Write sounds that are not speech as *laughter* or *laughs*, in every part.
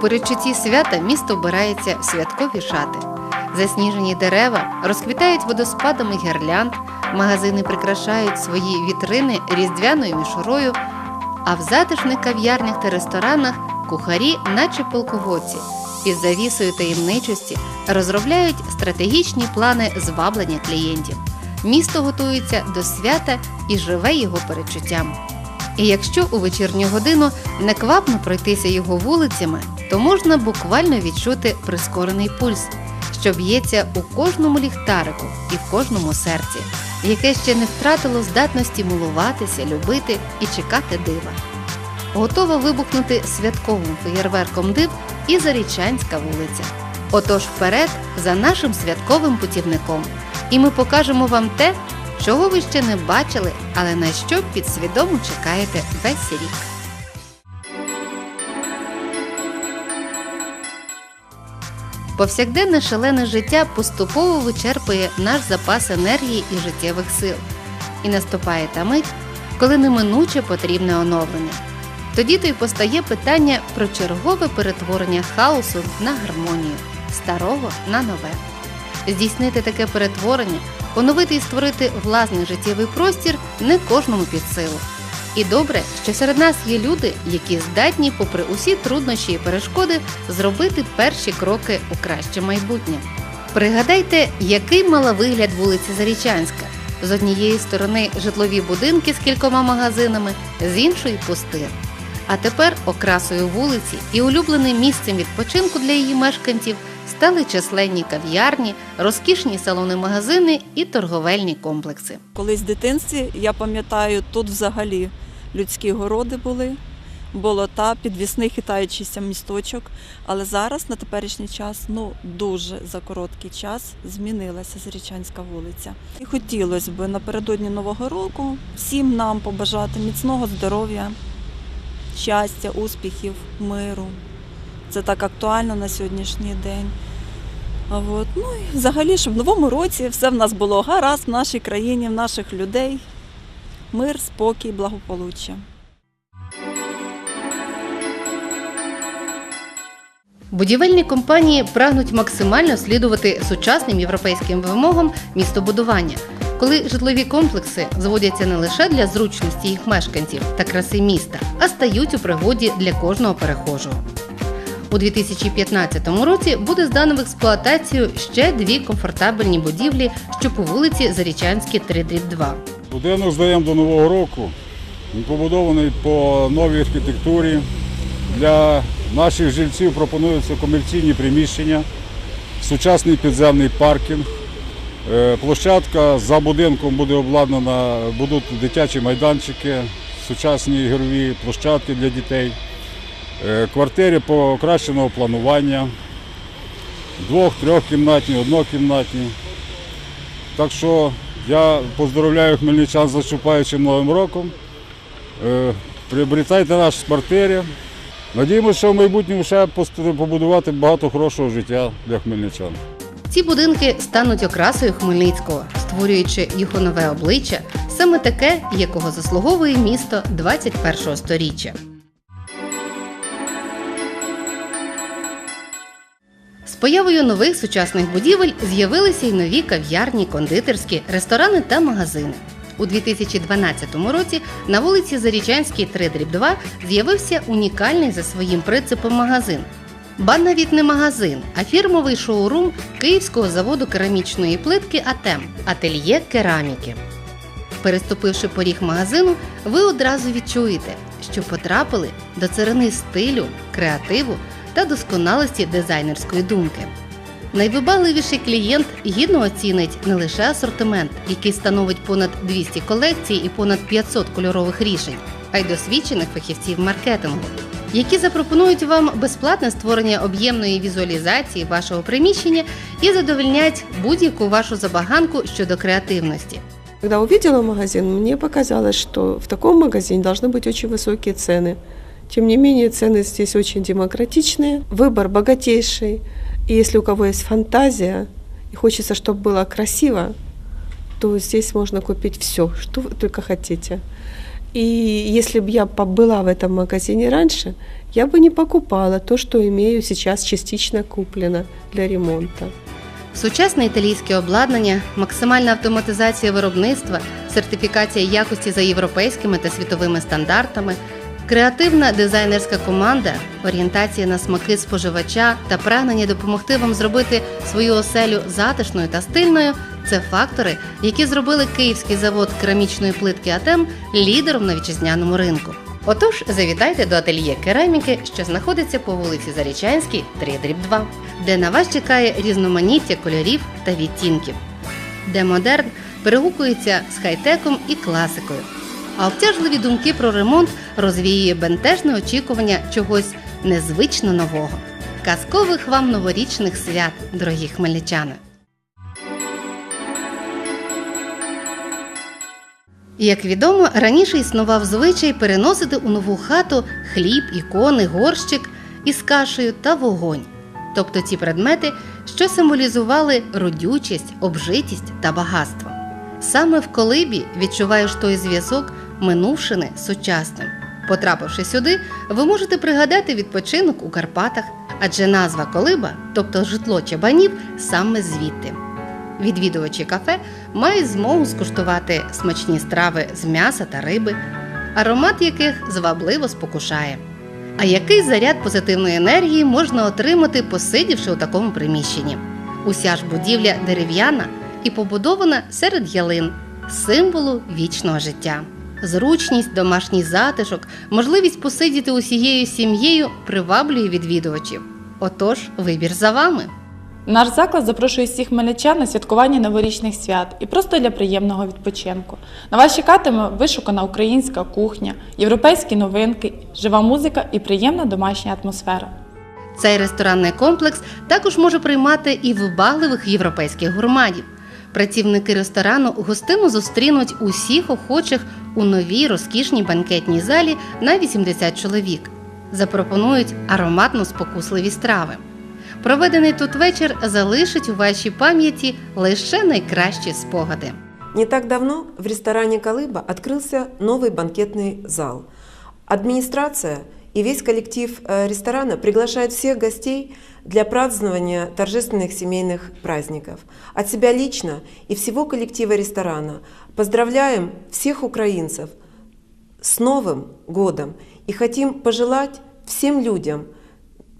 Передчутті свята місто вбирається в святкові шати. Засніжені дерева розквітають водоспадами гірлянд, магазини прикрашають свої вітрини різдвяною мішурою, а в затишних кав'ярнях та ресторанах кухарі, наче полководці, під завісою таємничості розробляють стратегічні плани зваблення клієнтів. Місто готується до свята і живе його передчуттям. І якщо у вечірню годину неквапно пройтися його вулицями, то можна буквально відчути прискорений пульс, що б'ється у кожному ліхтарику і в кожному серці, яке ще не втратило здатності милуватися, любити і чекати дива. Готова вибухнути святковим феєрверком див і Зарічанська вулиця. Отож вперед за нашим святковим путівником. І ми покажемо вам те, чого ви ще не бачили, але на що підсвідомо чекаєте весь рік. Повсякденне шалене життя поступово вичерпує наш запас енергії і життєвих сил. І наступає та мить, коли неминуче потрібне оновлення. Тоді то й постає питання про чергове перетворення хаосу на гармонію, старого на нове. Здійснити таке перетворення, оновити і створити власний життєвий простір не кожному під силу. І добре, що серед нас є люди, які здатні, попри усі труднощі і перешкоди, зробити перші кроки у краще майбутнє. Пригадайте, який мала вигляд вулиця Зарічанська. З однієї сторони житлові будинки з кількома магазинами, з іншої пустир. А тепер окрасою вулиці і улюбленим місцем відпочинку для її мешканців стали численні кав'ярні, розкішні салони-магазини і торговельні комплекси. Колись в дитинстві, я пам'ятаю, тут взагалі людські городи були, болота, підвісний хитаючийся місточок. Але зараз на теперішній час, ну дуже за короткий час, змінилася Зарічанська вулиця. І хотілося б напередодні Нового року всім нам побажати міцного здоров'я, щастя, успіхів, миру. Це так актуально на сьогоднішній день. А от, ну і взагалі, щоб в новому році все в нас було гаразд в нашій країні, в наших людей. Мир, спокій, благополуччя. Будівельні компанії прагнуть максимально слідувати сучасним європейським вимогам містобудування, коли житлові комплекси зводяться не лише для зручності їх мешканців та краси міста, а стають у пригоді для кожного перехожого. У 2015 році буде здано в експлуатацію ще дві комфортабельні будівлі, що по вулиці Зарічанській 3-2. Будинок здаємо до Нового року. Він побудований по новій архітектурі. Для наших жильців пропонуються комерційні приміщення, сучасний підземний паркінг. Е, Площадка за будинком буде обладнана, будуть дитячі майданчики, сучасні ігрові площадки для дітей, Е, квартири покращеного планування, двох, трьохкімнатні, однокімнатні. Так що я поздравляю хмельничан з наступаючим новим роком. Е, Приобретайте наші квартири. Надіємося, що в майбутньому ще побудувати багато хорошого життя для хмельничан. Ці будинки стануть окрасою Хмельницького, створюючи його нове обличчя, саме таке, якого заслуговує місто 21-го сторіччя. Появою нових сучасних будівель з'явилися й нові кав'ярні, кондитерські, ресторани та магазини. У 2012 році на вулиці Зарічанській 3-2 з'явився унікальний за своїм принципом магазин. Ба навіть не магазин, а фірмовий шоурум Київського заводу керамічної плитки АТЕМ Ательє кераміки. Переступивши поріг магазину, ви одразу відчуєте, що потрапили до царини стилю, креативу та досконалості дизайнерської думки. Найвибагливіший клієнт гідно оцінить не лише асортимент, який становить понад 200 колекцій і понад 500 кольорових рішень, а й досвідчених фахівців маркетингу, які запропонують вам безплатне створення об'ємної візуалізації вашого приміщення і задовольнять будь-яку вашу забаганку щодо креативності. Когда увидела магазин, мне показалось, что в таком магазине должны быть очень высокие цены. Тем не менее, цены здесь очень демократичные, выбор богатейший. И если у кого есть фантазия и хочется, чтобы было красиво, то здесь можно купить все, что вы только хотите. И если бы я побыла в этом магазине раньше, я бы не покупала то, что имею сейчас частично куплено для ремонта. Сучасне італійське обладнання, максимальна автоматизація виробництва, сертифікація якості за європейськими та світовими стандартами, креативна дизайнерська команда, орієнтація на смаки споживача та прагнення допомогти вам зробити свою оселю затишною та стильною це фактори, які зробили київський завод керамічної плитки АТЕМ лідером на вітчизняному ринку. Отож, завітайте до ательє кераміки, що знаходиться по вулиці Зарічанській, 3 дріб 2, де на вас чекає різноманіття кольорів та відтінків, де модерн перегукується з хай-теком і класикою. А обтяжливі думки про ремонт розвіює бентежне очікування чогось незвично нового. Казкових вам новорічних свят, дорогі хмельничани! Як відомо, раніше існував звичай переносити у нову хату хліб, ікони, горщик із кашею та вогонь, тобто ті предмети, що символізували родючість, обжитість та багатство. Саме в колибі відчуваєш той зв'язок минувшини сучасним. Потрапивши сюди, ви можете пригадати відпочинок у Карпатах, адже назва колиба, тобто житло чабанів, саме звідти. Відвідувачі кафе мають змогу скуштувати смачні страви з м'яса та риби, аромат яких звабливо спокушає. А який заряд позитивної енергії можна отримати, посидівши у такому приміщенні? Уся ж будівля дерев'яна і побудована серед ялин, символу вічного життя. Зручність, домашній затишок, можливість посидіти усією сім'єю приваблює відвідувачів. Отож, вибір за вами. Наш заклад запрошує всіх хмельничан на святкування новорічних свят і просто для приємного відпочинку. На вас чекатиме вишукана українська кухня, європейські новинки, жива музика і приємна домашня атмосфера. Цей ресторанний комплекс також може приймати і вибагливих європейських гурманів. Працівники ресторану гостину зустрінуть усіх охочих у новій розкішній банкетній залі на 80 чоловік. Запропонують ароматно спокусливі страви. Проведений тут вечір залишить у вашій пам'яті лише найкращі спогади. Не так давно в ресторане «Колыба» открылся новый банкетный зал. Администрация и весь коллектив э, ресторана приглашают всех гостей для празднования торжественных семейных праздников. От себя лично и всего коллектива ресторана поздравляем всех украинцев с Новым годом и хотим пожелать всем людям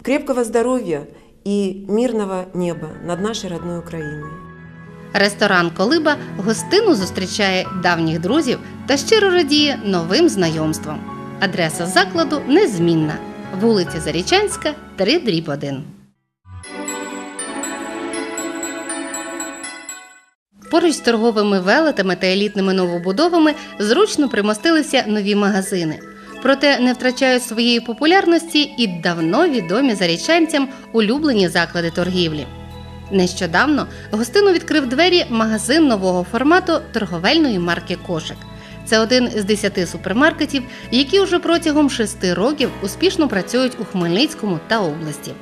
крепкого здоровья и мирного неба над нашей родной Украиной. Ресторан Колиба гостину зустрічає давніх друзів та щиро радіє новим знайомствам. Адреса закладу незмінна. Вулиця Зарічанська, 3 дріб 1. Поруч з торговими велетами та елітними новобудовами зручно примостилися нові магазини. Проте не втрачають своєї популярності і давно відомі зарічанцям улюблені заклади торгівлі. Нещодавно гостину відкрив двері магазин нового формату торговельної марки Кошик. Це один з десяти супермаркетів, які вже протягом шести років успішно працюють у Хмельницькому та області.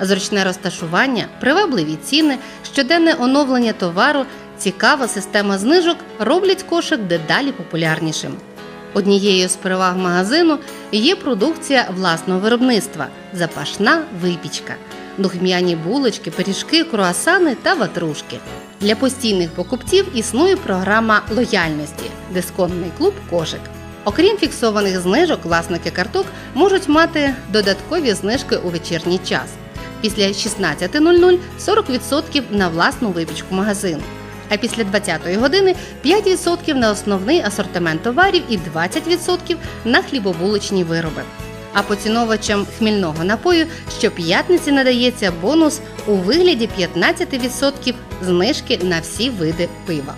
Зручне розташування, привабливі ціни, щоденне оновлення товару, цікава система знижок роблять кошик дедалі популярнішим. Однією з переваг магазину є продукція власного виробництва запашна випічка, духмяні булочки, пиріжки, круасани та ватрушки. Для постійних покупців існує програма лояльності дисконтний клуб Кошик. Окрім фіксованих знижок, власники карток можуть мати додаткові знижки у вечірній час. Після 16.00 40% на власну випічку магазину. А після 20-ї години 5% на основний асортимент товарів і 20% на хлібобулочні вироби. А поціновувачам хмільного напою щоп'ятниці надається бонус у вигляді 15% знижки на всі види пива.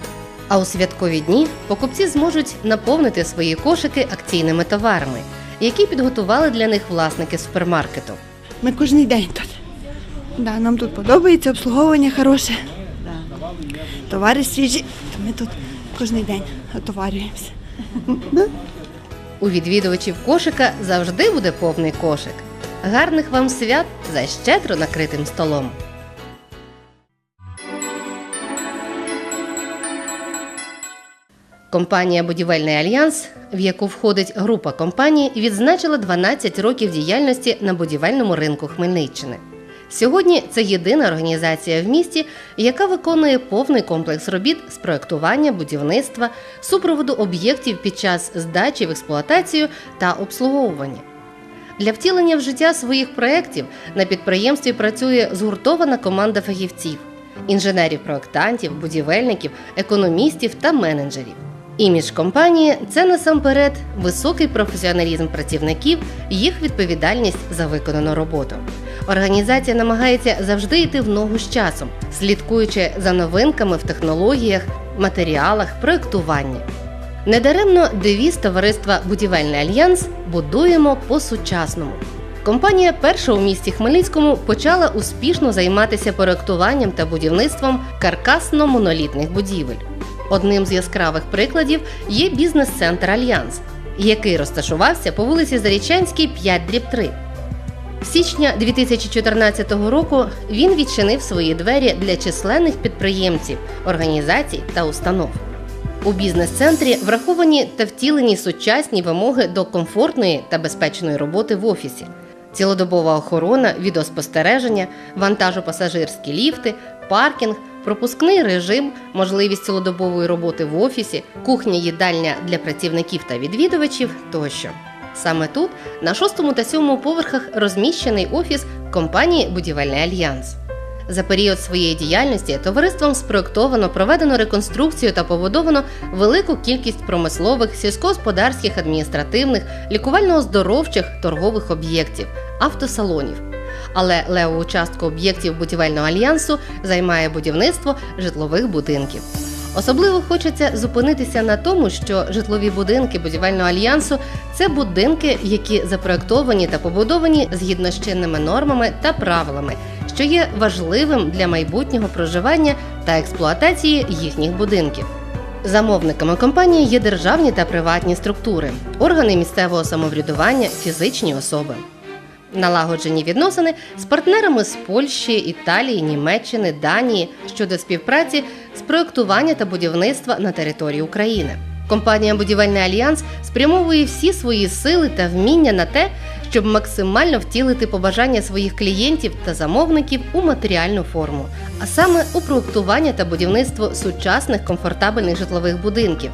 А у святкові дні покупці зможуть наповнити свої кошики акційними товарами, які підготували для них власники супермаркету. Ми кожен день тут. Да, нам тут подобається, обслуговування хороше. Товари свіжі, ми тут кожен день отоварюємося. *laughs* У відвідувачів кошика завжди буде повний кошик. Гарних вам свят за щедро накритим столом. Компанія Будівельний альянс, в яку входить група компаній, відзначила 12 років діяльності на будівельному ринку Хмельниччини. Сьогодні це єдина організація в місті, яка виконує повний комплекс робіт з проектування, будівництва, супроводу об'єктів під час здачі в експлуатацію та обслуговування. Для втілення в життя своїх проєктів на підприємстві працює згуртована команда фахівців, інженерів-проектантів, будівельників, економістів та менеджерів. Імідж компанії це насамперед високий професіоналізм працівників, їх відповідальність за виконану роботу. Організація намагається завжди йти в ногу з часом, слідкуючи за новинками в технологіях, матеріалах, проєктуванні. Недаремно девіз товариства Будівельний альянс будуємо по-сучасному. Компанія перша у місті Хмельницькому почала успішно займатися проектуванням та будівництвом каркасно-монолітних будівель. Одним з яскравих прикладів є бізнес-центр Альянс, який розташувався по вулиці Зарічанській 5 3. Січня 2014 року він відчинив свої двері для численних підприємців, організацій та установ. У бізнес-центрі враховані та втілені сучасні вимоги до комфортної та безпечної роботи в офісі, цілодобова охорона, відеоспостереження, вантажопасажирські ліфти, паркінг, пропускний режим, можливість цілодобової роботи в офісі, кухня їдальня для працівників та відвідувачів тощо. Саме тут, на шостому та сьомому поверхах, розміщений офіс компанії Будівельний альянс. За період своєї діяльності товариством спроектовано, проведено реконструкцію та побудовано велику кількість промислових, сільськогосподарських, адміністративних, лікувально-оздоровчих торгових об'єктів, автосалонів. Але левову частку об'єктів будівельного альянсу займає будівництво житлових будинків. Особливо хочеться зупинитися на тому, що житлові будинки будівельного альянсу це будинки, які запроектовані та побудовані згідно з чинними нормами та правилами, що є важливим для майбутнього проживання та експлуатації їхніх будинків. Замовниками компанії є державні та приватні структури, органи місцевого самоврядування, фізичні особи. Налагоджені відносини з партнерами з Польщі, Італії, Німеччини, Данії щодо співпраці з проектування та будівництва на території України. Компанія Будівельний альянс спрямовує всі свої сили та вміння на те, щоб максимально втілити побажання своїх клієнтів та замовників у матеріальну форму, а саме у проектування та будівництво сучасних комфортабельних житлових будинків,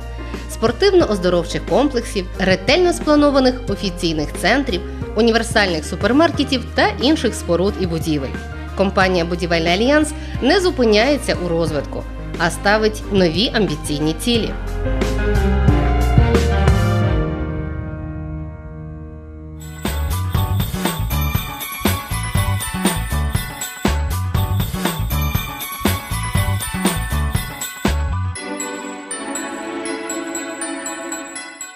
спортивно-оздоровчих комплексів, ретельно спланованих офіційних центрів, універсальних супермаркетів та інших споруд і будівель. Компанія Будівельний альянс не зупиняється у розвитку, а ставить нові амбіційні цілі.